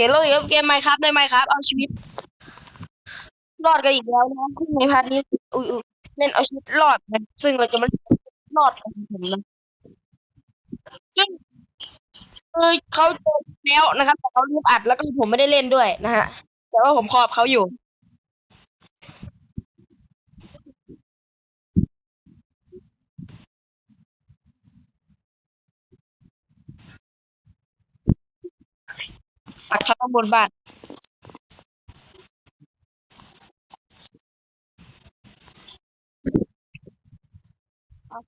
เฮลโลครับเกมไมครับในไมครับ เอาชีวิต รอดกันอีกแล้วนะในพาร์ทนี้อุ้ยเล่นเอาชีวิตรอดนะซึ่งเราจะไม่รอดกันผมนะซึ่งเออเขาเจอแล้วนะครับแต่เขารูปอัดแล้วก็ผมไม่ได้เล่นด้วยนะฮะแต่ว่าผมครอบเขาอยู่ อัดเขาต้งบนบ้าน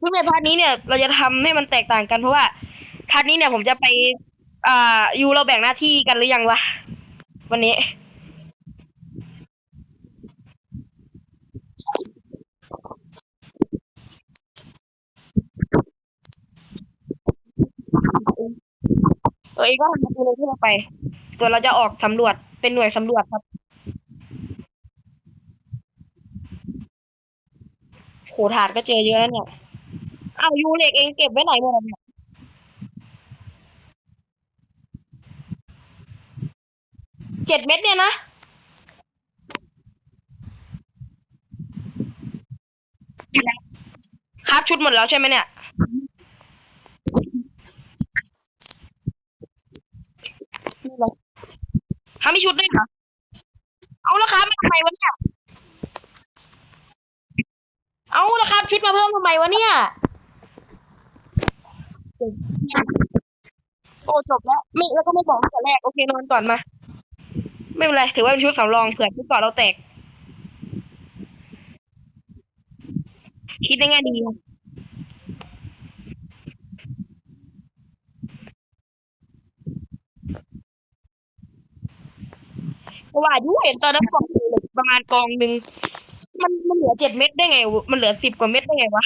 ซึ่งในพาร์ทนี้เนี่ยเราจะทำให้มันแตกต่างกันเพราะว่าพาร์ทนี้เนี่ยผมจะไป อ่ายูเราแบ่งหน้าที่กันหรือยังวะ วันนี้ เออเองก็ทำไปเลยที่เราไป ส่วนเราจะออกสำรวจเป็นหน่วยสำรวจครับโหถาดก็เจอเยอะแล้วเนี่ยเอายูเหล็กเองเก็บไว้ไหนหมดเนี่ยเจ็ดเม็ดเนี่ยนะครับชุดหมดแล้วใช่ไหมเนี่ย นี่เลย ฮามีชุดด้วยเหรอ เอาราคามาทำไมวะเนี่ย เอาราคาชุดมาเพิ่มทำไมวะเนี่ย โอ้จบแล้วไม่แล้วก็ไม่บอกตั้งแต่แรก โอเคนอนก่อนมา ไม่เป็นไร ถือว่าเป็นชุดสำรองเผื่อชุดก่อนเราแตก คิดได้ไงดี เพราะว่ายูเห็นตอนนั้นกองเหลือประมาณกองหนึ่งมันมันเหลือเจ็ดเม็ดได้ไงวะมันเหลือสิบกว่าเม็ดได้ไงวะ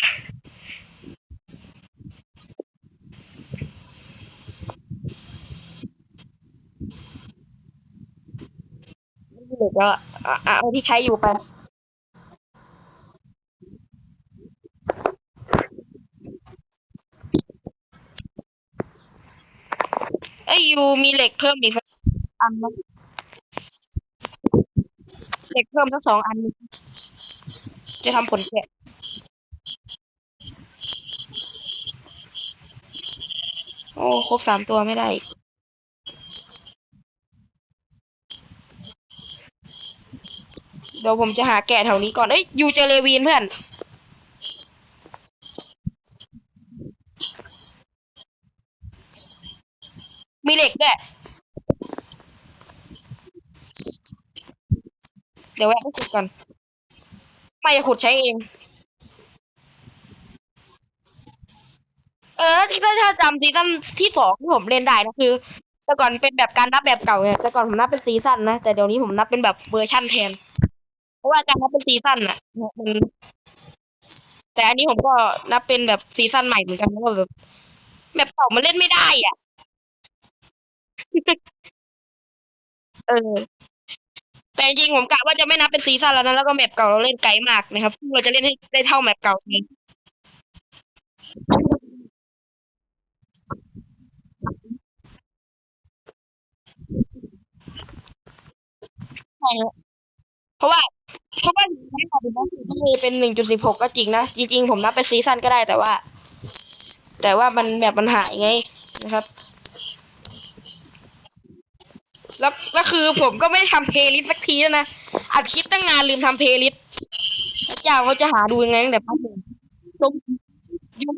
เหลือก็อะอะเอาที่ใช้อยู่ไปเอ้ยูมีเหล็กเพิ่มอีกอันไหม เหล็กเพิ่มสักสองอัน จะทำผลแกะโอ้ครบสามตัวไม่ได้เดี๋ยวผมจะหาแกะแถวนี้ก่อน เอ้ยยูเจอเลวีนเพื่อน มีเหล็กด้วย เดี๋ยวแวะไปขุดก่อน ไม่จะขุดใช้เอง เออถ้าถ้าจำซีซั่นที่สองที่ผมเล่นได้นะคือ แต่ก่อนเป็นแบบการนับแบบเก่าเนี่ยแต่ก่อนผมนับเป็นซีซั่นนะ แต่เดี๋ยวนี้ผมนับเป็นแบบเวอร์ชั่นแทน เพราะว่าการนับเป็นซีซั่นอะมันแต่อันนี้ผมก็นับเป็นแบบซีซั่นใหม่เหมือนกันเพราะว่าแบบแบบเก่ามันเล่นไม่ได้อะ เออ แต่จริงๆผมกะว่าจะไม่นับเป็นซีซั่นแล้วนะแล้วก็แมปเก่าเราเล่นไกลมากนะครับซึ่งเราจะเล่นให้ได้เท่าแมปเก่าเลยใช่ครับเพราะว่าเพราะว่าถึงแม้เราเป็นนักสืบที่เป็นหนึ่งจุดสิบหกก็จริงนะจริงๆผมนับเป็นซีซั่นก็ได้แต่ว่า แต่ว่ามันแบบมันหายไงนะครับ แล้วก็คือผมก็ไม่ได้ทำเพลย์ลิสต์สักทีแล้วนะ อัดคลิปตั้งนานลืมทำเพลย์ลิสต์พระเจ้าเขาจะหาดูยังไงตั้งแต่พักหนึ่งสมยุ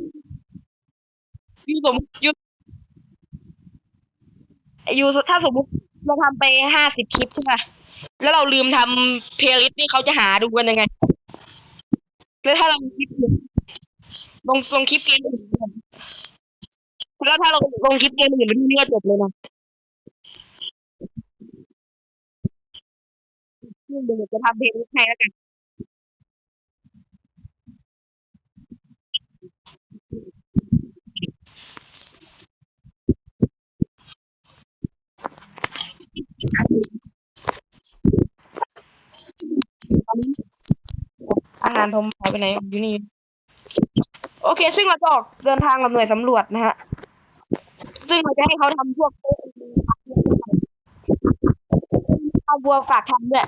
ยูสมยุยูถ้าสมมติเราทำไปห้าสิบคลิปใช่ปะแล้วเราลืมทำเพลย์ลิสต์นี่เขาจะหาดูกันยังไง แล้วถ้าเราลงคลิปลงลงคลิปเกมอื่นแล้วถ้าเราลงคลิปเกมอื่นไปที่นี่ก็จบเลยนะ เดี๋ยวจะทำเพลงให้แล้วกันอาหารผมหายไปไหนอยู่นี่ โอเค ซึ่งเราจะออกเดินทางกับหน่วยสำรวจนะฮะ ซึ่งเราจะให้เขาทำพวก เอาบัวฝากทำด้วย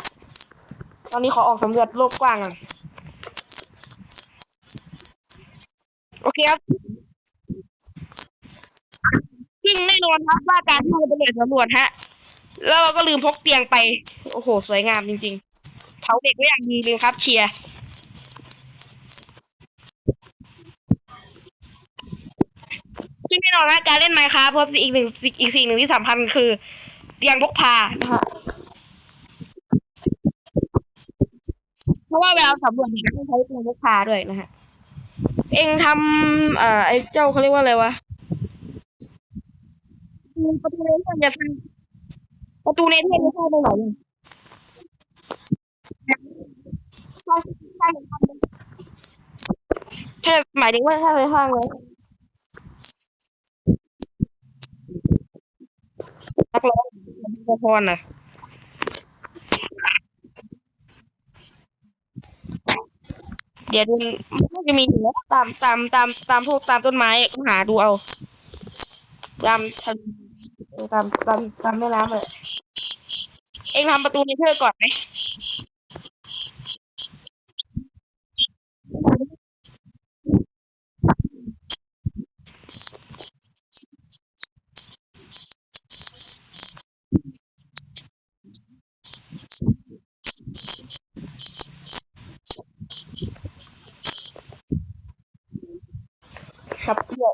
ตอนนี้ขอออกสำรวจโลกกว้างก่อโอเคครับซึ่งแน่นอนครับว่าการที่เราไปเดินสำรวจฮะ แล้วเราก็ลืมพกเตียงไป โอ้โห สวยงามจริงๆเผาเด็กไว้อย่างดีเลยครับเชียร์ซึ่งแน่นอนนะการเล่นไมค์ครับเพราะอีกหนึ่งอีกสิ่งหนึ่งที่สำคัญคือ เตียงพกพานะฮะเพราะว่าเวลาสำรวจเนี่ยต้องใช้เตียงพกพาด้วยนะฮะเองทำเอ่อไอ้เจ้าเขาเรียกว่าอะไรวะประตูเนเธอร์จะสร้างประตูเนเธอร์จะสร้างตรงไหนใช่หมายถึงว่าถ้าไปสร้างเลย นักร้องนักพรน่ะเดี๋ยวดูมันน่าจะมีอยู่แล้วตามตามตามตามพวกตามต้นไม้ก็หาดูเอา ตามทะเลตามตามตามแม่น้ำเลย เองทำประตูเนเธอก่อนไหม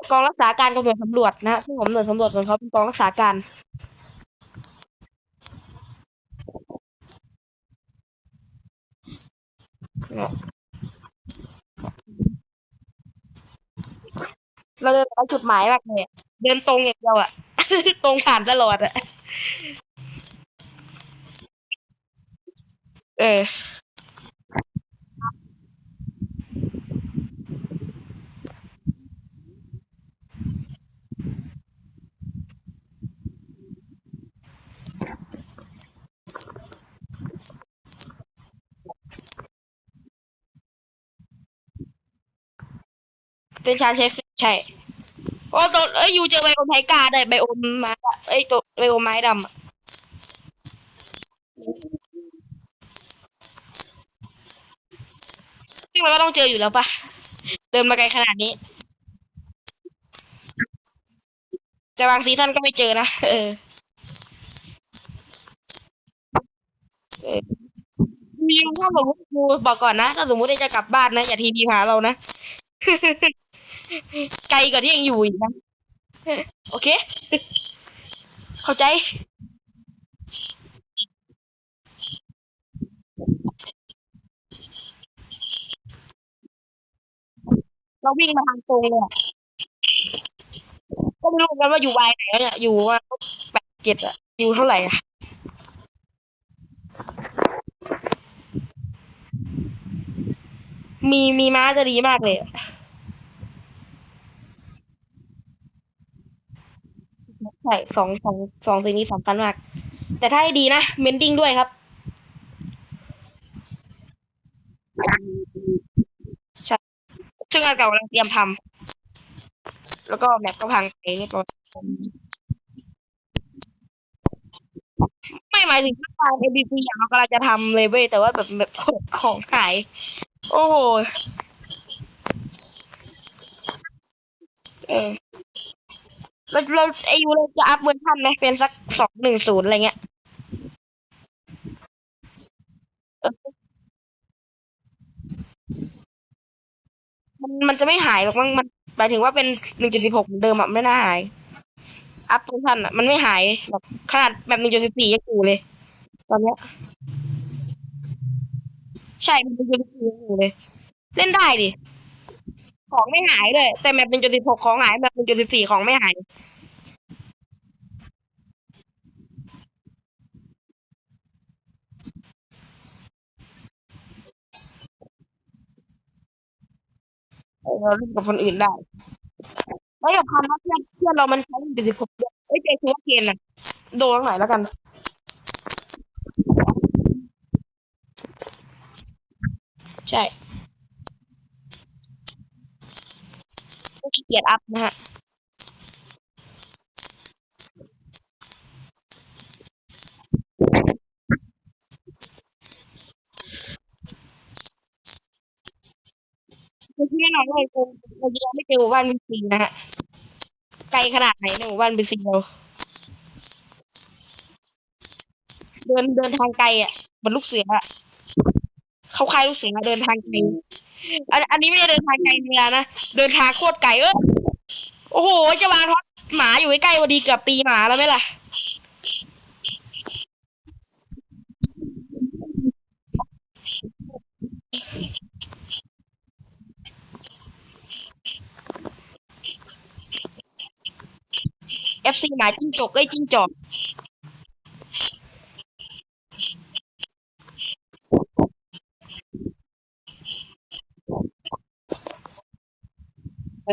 กองรักษาการกับหน่วยสำรวจนะฮะซึ่งผมหน่วยสำรวจของเขาเป็นกองรักษาการเราเดินไปจุดหมายมากเลยอะเดินตรงอย่างเดียวอะตรงผ่านตลอดอะเออ เป็นชาเชฟใช่โอ้ตัวเอ้ยยูเจอไบโอมไทกาได้ไบโอมมาเอ้ยตัวไบโอมไม้ดำอะซึ่งเราก็ต้องเจออยู่แล้วปะเดินมาไกลขนาดนี้แต่บางซีท่านก็ไม่เจอนะ เออ เออยูถ้าสมมติูบอกก่อนนะถ้าสมมติจะกลับบ้านนะอย่าทีพีหาเรานะ ไกลกว่าที่ยังอยู่อีกนะ โอเค เข้าใจ เราวิ่งมาทางตรงเลยก็ไม่รู้กันว่าอยู่วายไหนอะอยู่ว่าแปดเจ็ดอะ อยู่เท่าไหร่อะมีมีม้าจะดีมากเลยใช่สองสองสองสิ่งนี้สำคัญมาก แต่ถ้าให้ดีนะ เมนดิ้งด้วยครับใช่ซึ่งงานเก่ากำลังเตรียมทำแล้วก็แมปก็พังไปเรียบร้อย ไม่หมายถึงว่าทาง ABC อย่างเรากำลังจะทำเลยเว้ยแต่ว่าแบบแบบของหาย โอ้โหเออเราเราไอยูเราจะอัพเวอร์ชันไหมเป็นสักสองหนึ่งศูนย์อะไรเงี้ยมันมันจะไม่หายหรอกมั้งมันหมายถึงว่าเป็นหนึ่งจุดสิบหกเหมือนเดิมอะไม่น่าหาย อัพเวอร์ชันอะ มันไม่หายแบบขนาดแบบหนึ่งจุดสิบสี่ยังอยู่เลย ตอนเนี้ย ใช่มันเป็นจุดสิบสี่ยังอยู่เลย เล่นได้ดิ ของไม่หายเลย แต่แมปหนึ่งจุดสิบหกของหายแมปหนึ่งจุดสิบสี่ของไม่หายเราเล่นกับคนอื่นได้ แล้วอย่าพามาเพื่อนเพื่อนเรามันใช้หนึ่งจุดสิบหกเอ้ยเจคือว่าเกณฑ์น่ะโดนตรงไหนแล้วกันใช่ขี้เกียจอัพนะฮะากเลยคงเรายังไม่เจอหมู่บ้านเป็นซีนะฮะไกลขนาดไหนในหมู่บ้านเป็นซีเราเดินเดินทางไกลอะมือนลูกเสืออะเขาคล้ายลูกเสือเดินทางไกลอันอันนี้ไม่ได้เดินทางไกลเวลานะเดินทางโคตรไกลเออโอ้โหจะวางท็อตหมาอยู่ใกล้ๆพอดีเกือบตีหมาแล้วไหมล่ะ เอฟซีหมาจิ้งจกไอ้ยจิ้งจอกเ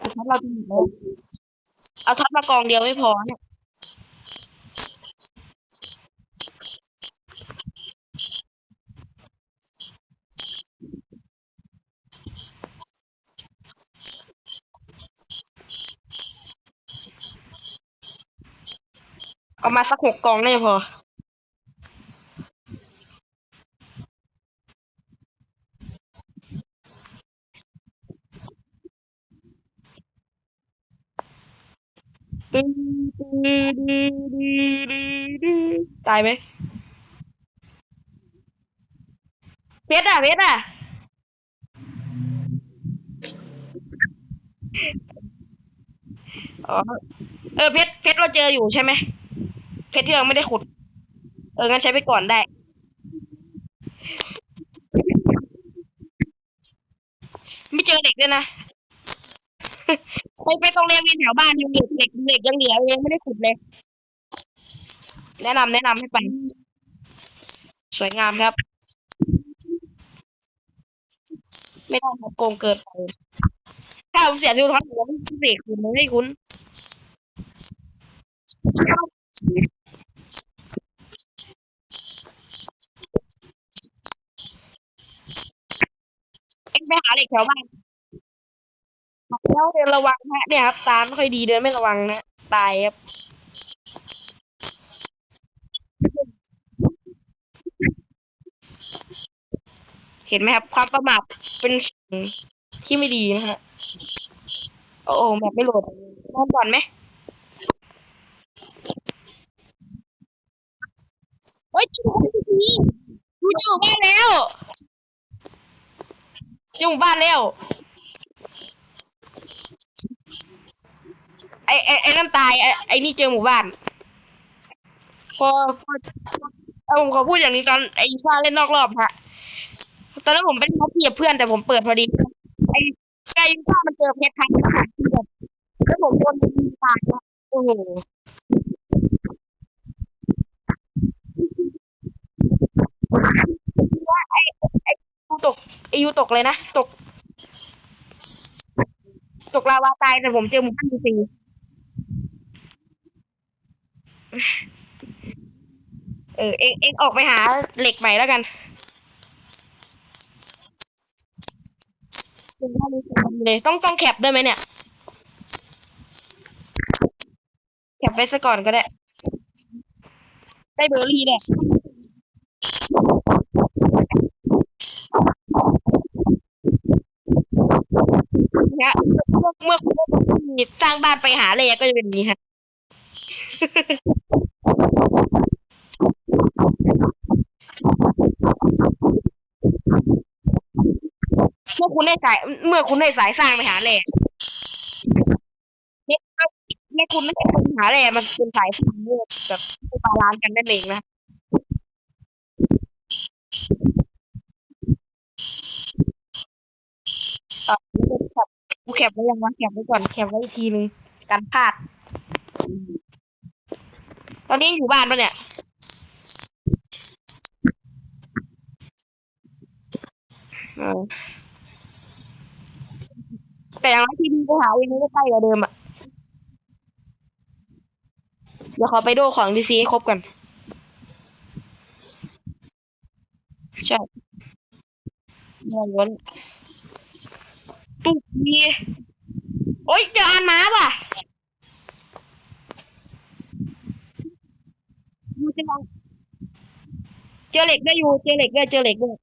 อาท็อตเราจะหมดแล้วเอาท็อตมากองเดียวไม่พอเนี่ย เอามาสักหกกองได้พอตึ้งตึ้งดื้อดื้อดื้อดื้อตายไหมเพชรอะเพชรอะอ๋อเออเพชรเพชรเราเจออยู่ใช่ไหม เพชรที่เราไม่ได้ขุด เอองั้นใช้ไปก่อนได้ ไม่เจอเด็กด้วยนะไปไปตรงเรียนเวียนแถวบ้านยังเหล็กเหล็กเหล็กยังเหลือเลยยังไม่ได้ขุดเลย แนะนำแนะนำให้ไป สวยงามครับ ไม่ต้องโกงเกินไปถ้าผมเสียทิวทัศน์ผมไม่เสกคุณไม่ให้คุณ เอ็งไปหาเหล็กแถวบ้านแล้วเดินระวังนะเนี่ยครับ ตาไม่ค่อยดีเดินไม่ระวังนะ ตายครับเห็นไหมครับ ความประมาทเป็นสิ่งที่ไม่ดีนะฮะโอ้โหแมปไม่โหลดนอนก่อนไหม เฮ้ยจูนี่ดูจะอยู่บ้านแล้วจะอยู่บ้านแล้ว ไอ้ไอ้ไอ้นั่นตายไอ้ไอ้นี่เจอหมู่บ้าน พอพอเอาผมขอพูดอย่างนี้ตอนไอ้ฟ้าเล่นนอกรอบฮะ ตอนนั้นผมเป็นท็อปเพียบเพื่อนแต่ผมเปิดพอดี ไอ้ไก่ฟ้ามันเจอเพชรทันอาหารที่แล้วผมโดนยิงตายโอ้โหว่า ไอ้ไอ้ยูตกไอ้ยูตกเลยนะ ตก ตกลาวาตายแต่ผมเจอหมู่บ้านจริงๆเออเอ็งเอ็งออกไปหาเหล็กใหม่แล้วกันเป็นว่ารู้สึกดีเลยต้องต้องแคปได้ไหมเนี่ย แคปไปซะก่อนก็ได้ ได้เบอร์รี่เนี่ยานไปหาเลยก็จะเป็นนี้ค่ะเมื่อคุณได้สาย เมื่อคุณได้สายสร้างไปหาแหล่เนี่ยเนี่ยคุณไม่ใช่คนหาแหล่มันเป็นสายสร้างเนี่ยแบบบาลานกันนั่นเองนะเออกู แคปไว้ยังวะแคปไว้ก่อนแคปไว้อีกทีนึงกันพลาด ตอนนี้อยู่บ้านปะเนี่ยแต่อย่างไรที่ดีไปหาเองนี่ก็ใกล้กว่าเดิมอะ เดี๋ยวขอไปโดของดีซีให้ครบกัน ใช่เงินล้น ตุ๊กมีโอ๊ยเจออันม้าว่ะขึ้นมาเจอเหล็กได้อยู่ เจอเหล็กได้เจอเหล็กด้วย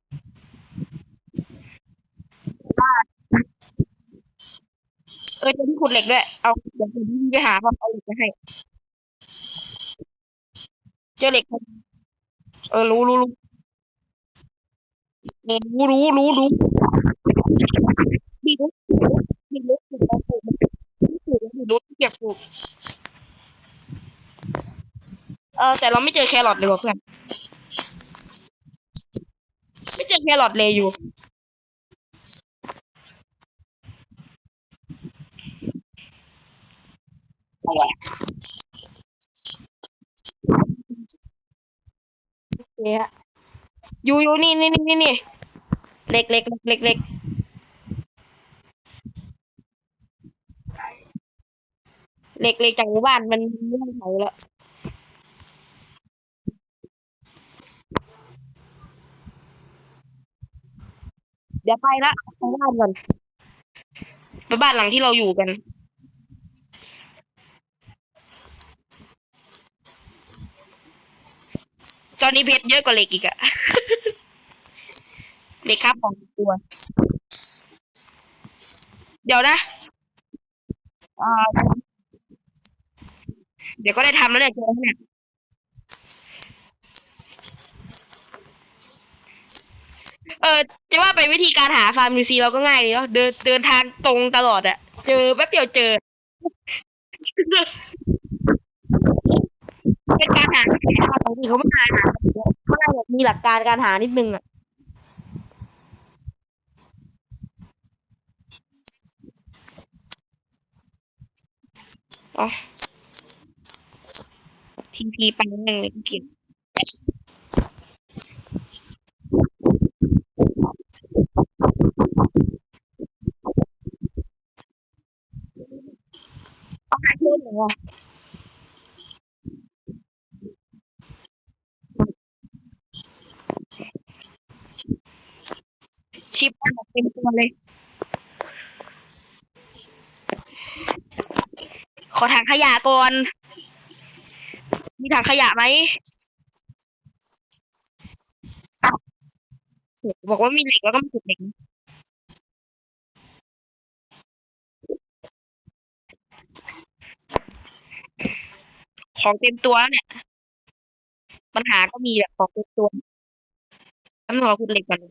เออเจอที่ขุดเหล็กด้วย เอาเดี๋ยวผมไปหาว่าเอาเหล็กมาให้ เจอเหล็ก เออรู้รู้รู้รู้รู้รู้รู้ ดีรู้ดีรู้ดีรู้ดีรู้ดีรู้เก็บปลูกเออแต่เราไม่เจอแครอทเลยว่ะเพื่อนไม่เจอแครอทเลยอยู่ เนี่ยอยู่อยู่นี่นี่นี่นี่นี่เล็กเล็กเล็กเล็ก เล็กเล็กเล็กจากหมู่บ้านมันไม่ต้องเผาแล้วเดี๋ยวไปละไปบ้านก่อนไปบ้านหลังที่เราอยู่กัน ตอนนี้เพชรเยอะกว่าเหล็กอีกอะเหล็กครับของตัว เดี๋ยวนะอ่า เดี๋ยวก็ได้ทำแล้วเนี่ยเจอเนี่ยเออจะว่าไปวิธีการหาฟาร์มยูซีเราก็ง่ายดีเนาะเดินเดินทางตรงตลอดอะเจอแป๊บเดียวเจอเป็นการหาปกติเขาไม่หาหาเขาน่าจะมีหลักการการหานิดนึงอะอ๋อ ทีพีไปนั่งเลยเปลี่ยนเอาหาเพื่อนเหรอชิปเป็นตัวเลย ขอถังขยะก่อน มีถังขยะไหมบอกว่ามีเหล็กแล้วก็ไม่ถูกเหล็กของเต็มตัวเนี่ย ปัญหาก็มีแหละของเต็มตัวน้ำหอคุณเหล็กก่อน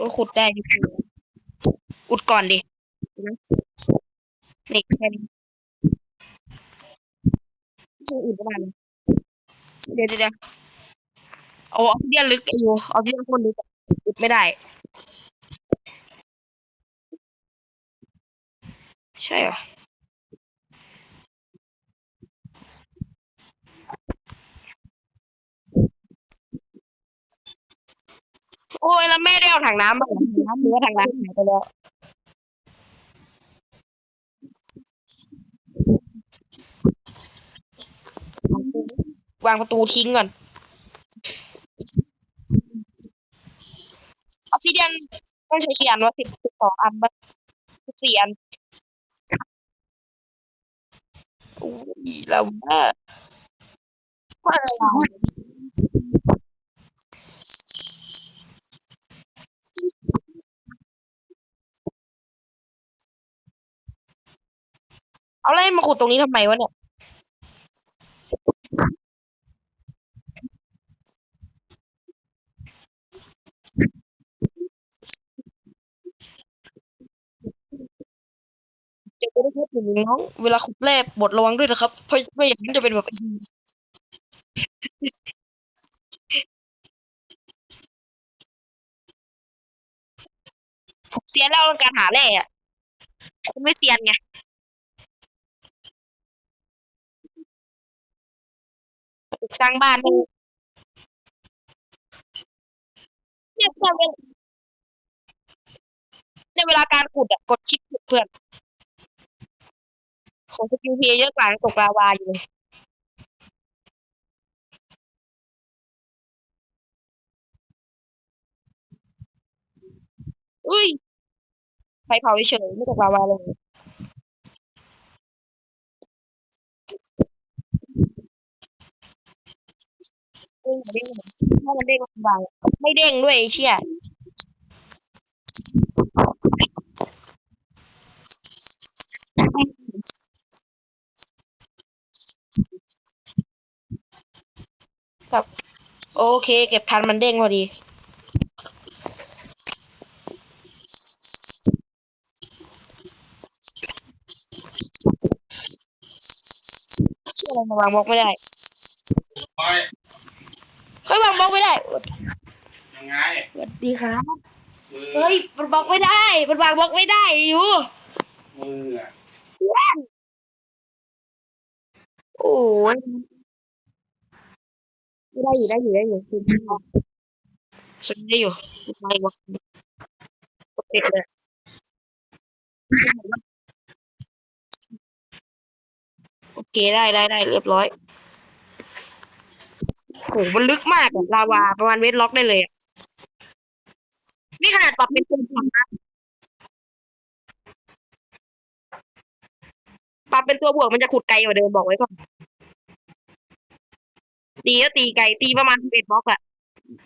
ก็ขุดได้ดิอุดก่อนดิเหล็กแค่นี้ไม่อุดประมาณเดี๋ยวเดี๋ยวเอาออกเดียนลึกอยู่ออกเดียนคนลึกอุดไม่ได้ ใช่เหรอ โอ้ยแล้วแม่ได้เอาถังน้ำมาถังน้ำหรือว่าถังน้ำหายไปแล้ววางประตูทิ้งก่อนออกซิเดียนต้องใช้กี่อันวะสิบสิบสองอันปะสิบสี่อันอุ้ยแล้วว่าว่าอะไร เอาอะไรมาขุดตรงนี้ทำไมวะเนี่ย จะไม่ได้พูดถึงน้อง เวลาขุดแร่บทระวังด้วยนะครับ เพราะไม่อย่างนั้นจะเป็นแบบ ผมเซียแล้วการหาแร่อะคุณไม่เซียนไง สร้างบ้านให้เนี่ยเพื่อนเวลาในเวลาการขุดอะกดชิปขุดเพื่อนของสกิลเพย์เยอะกว่าตกลาวาอยู่เลยอุ้ยไฟเผาเฉยไม่ตกลาวาเลย ด้งเด้งถ้ามันเด้งลำบากไม่เด้งด้วยไอ้เชี่ยครับ โอเค เก็บทันมันเด้งพอดีเชื่ออะไรมาวางบล็อกไม่ได้ โอ้ย เฮ้ยวาง บล็อกไม่ได้ยังไงสวัสดีครับ มือเฮ้ยมันบล็อกไม่ได้ มันวางบล็อกไม่ได้อยู่มืออะโอ้ยไม่ได้อยู่ได้อยู่ได้อยู่คือฉันได้อยู่ไม่บล็อกติดเลยโอเคได้ได้ได้เรียบร้อย โหมันลึกมากอะลาวาประมาณเวทล็อกได้เลยอะนี่ขนาดปรับเป็นตัวบวกนะ ปรับเป็นตัวบวกมันจะขุดไกลกว่าเดิมบอกไว้ก่อน ตีก็ตีไกลตีประมาณสิบเอ็ดบล็อกอะ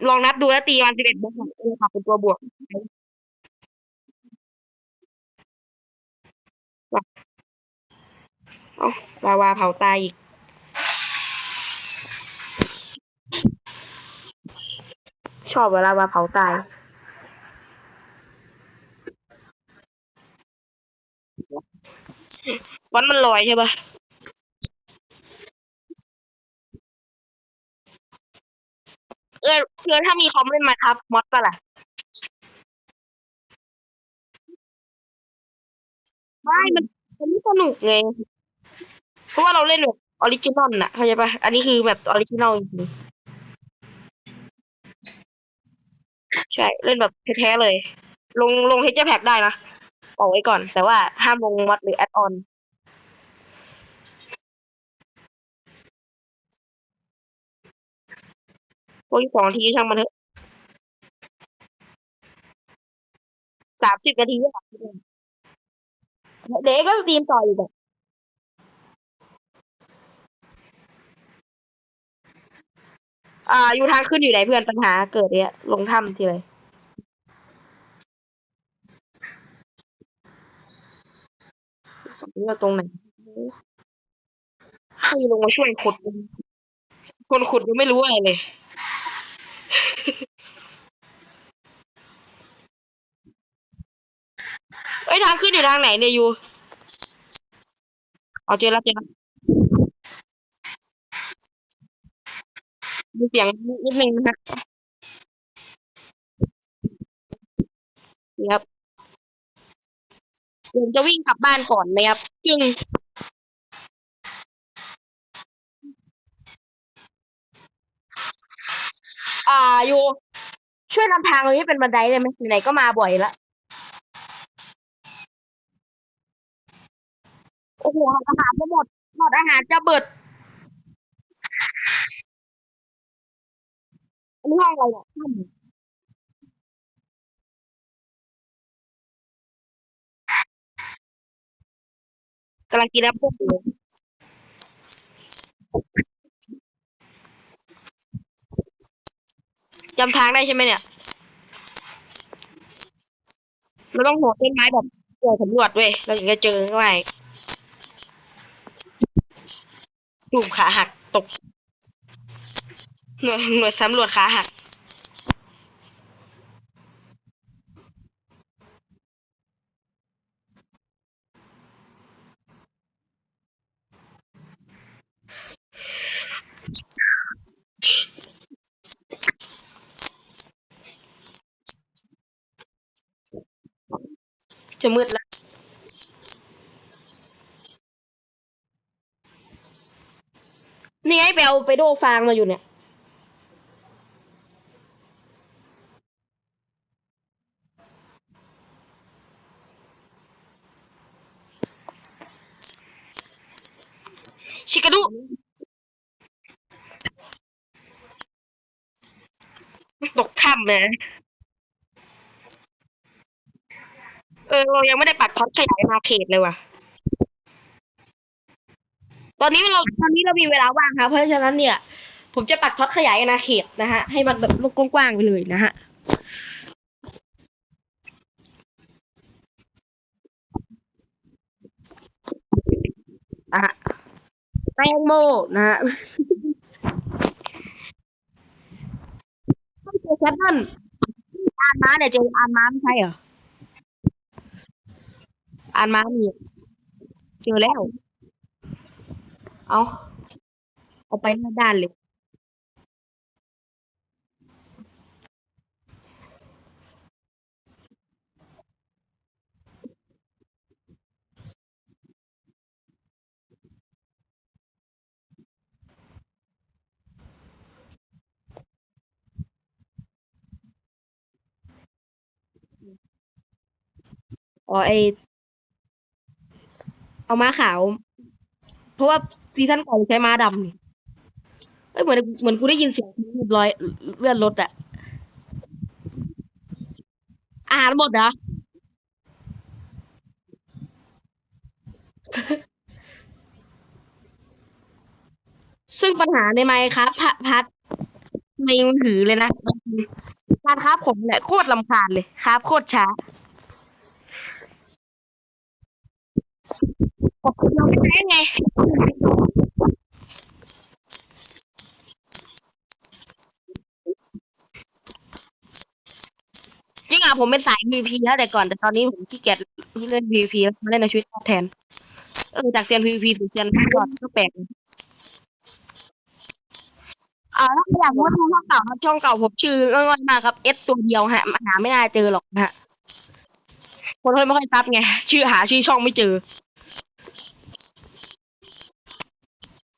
ลองนับดูแล้วตีประมาณสิบเอ็ดบล็อกอะเออปรับเป็นตัวบวกเอาลาวาเผาตายอีก ชอบเวลาวาเผาตาย วันมันลอยใช่ปะเออเออถ้ามีคอมเล่นมาครับมอดปะล่ะไม่มันมันไม่สนุกไง เพราะว่าเราเล่นแบบออริจินอลน่ะเข้าใจปะอันนี้คือแบบออริจินอลจริงๆ ใช่ เล่นแบบแท้ๆเลย ลงลงเทเจแพ็กได้นะบอกไว้ก่อน แต่ว่าห้ามลงมอดหรือแอดออนพวกอีกสองทีช่างมันเถอะสามสิบนาทีเด็กก็สตรีมต่ออยู่แบบ อ่า อยู่ทางขึ้นอยู่ไหนเพื่อนปัญหาเกิดเนี่ยลงถ้ำทีไรนี่เราตรงไหนให้ลงมาช่วยขุด คนขุดยังไม่รู้อะไรเลย เอ้ยทางขึ้นอยู่ทางไหนเนี่ยยูเอาเจอแล้วเจอแล้ว มีเสียงนิดนึงนะครับเดี๋ยวจะวิ่งกลับบ้านก่อนนะครับ จึงอ่าอยู่ ช่วยนำทางตรงนี้เป็นบันไดได้ไหมไหนๆก็มาบ่อยละโอ้โหอาหารจะหมดหมดอาหารจะเบิด อันนี้องอะไรเนี่ยถ้ำกำลังกินแอปเปิ้ลอยู่จำทางได้ใช่ไหมเนี่ยเราต้องโหดต้นไม้แบบเจอสำรวจเว้ย เราถึงจะเจอง่ายสูบขาหักตก หน่วยหน่วยสำรวจขาหักจะมืดแล้วนี่ไงไปเอาไปโดฟางมาอยู่เนี่ย ชิคาดุตกถ้ำ เลย เออเรายังไม่ได้ปักท็อตขยายมาเขตเลยว่ะ ตอนนี้เราตอนนี้เรามีเวลาว่างครับเพราะฉะนั้นเนี่ย ผมจะปักท็อตขยายอาณาเขตนะฮะ ให้มันแบบลกกว้างๆไปเลยนะฮะอะแตงโมนะฮะไม่ เจอแคปเทิลอ่านม้าเนี่ยเจออ่านม้าไม่ใช่เหรออ่านม้านี่เจอแล้ว เอาเอาไปหน้าด้านเลย อ๋อไอเอาม้าขาว เพราะว่าซีซั่นก่อนใช้ม้าดำนี่เอ้ยเหมือนเหมือนกูได้ยินเสียงเรียบร้อยเลื่อนรถอะอาหารหมดเหรอซึ่งปัญหาในไมค์ครับพพัดในมือถือเลยนะการครับผมเนี่ยโคตรลำคาญเลยครับ โคตรช้า เราไม่ใช้ไงจริงอะผมเป็นสาย PVP แล้วแต่ก่อนแต่ตอนนี้ผมขี้เกียจเล่น PVP แล้วมาเล่นในชีวิตแทนเออจากเซียน PVP ถึงเซียนก่อนก็แปลกอ่าถ้าอยากรู้ช่องเก่าครับช่องเก่าผมชื่อง่อยๆมากครับ S ตัวเดียวฮะหาไม่น่าเจอหรอกฮะ คนเคยไม่ค่อยซับไง ชื่อหาชื่อช่องไม่เจอ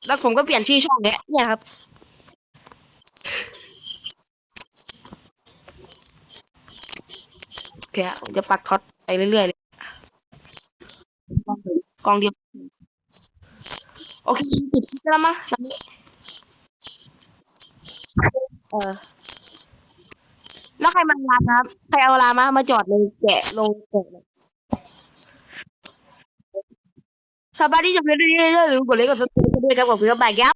แล้วผมก็เปลี่ยนชื่อช่องเนี้ยเนี่ยครับ โอเคผมจะปักท็อตไปเรื่อยๆเลยกองเดียว โอเคปิดคลิปแล้วมั้งตอนนี้เออ แล้วใครมาลาครับ ใครเอาลามามาจอดเลยแกะลงแกะเลยสบายดีจบเรื่อยๆหรือกดไลค์กดซับสไครต์ด้วยครับขอบคุณครับบายครับ